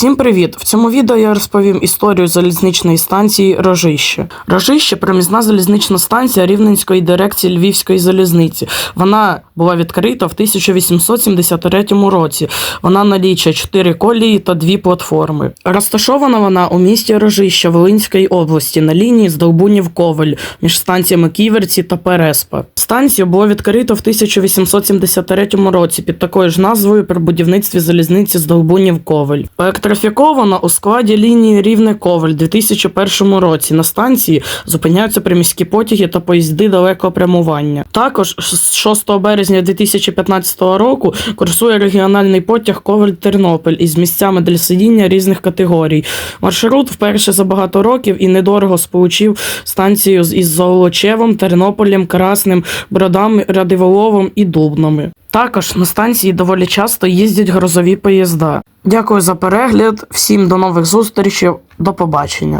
Всім привіт! В цьому відео я розповім історію залізничної станції Рожище. Рожище промізна залізнична станція Рівненської дирекції Львівської залізниці. Вона була відкрита в 1873 році. Вона налічує 4 колії та 2 платформи. Розташована вона у місті Рожище Волинської області на лінії Здолбунів-Ковель між станціями Ківерці та Переспа. Станцію було відкрито в 1873 році під такою ж назвою при будівництві залізниці Здолбунів-Ковель. Електрифікована у складі лінії Рівне-Ковель у 2001 році. На станції зупиняються приміські потяги та поїзди далекого прямування. Також з 6 березня 2015 року курсує регіональний потяг Ковель-Тернопіль із місцями для сидіння різних категорій. Маршрут вперше за багато років і недорого сполучив станцію з- із Золочевом, Тернополем, Красним, Бродами, Радиволовом і Дубнами. Також на станції доволі часто їздять грозові поїзда. Дякую за перегляд, всім до нових зустрічей, до побачення.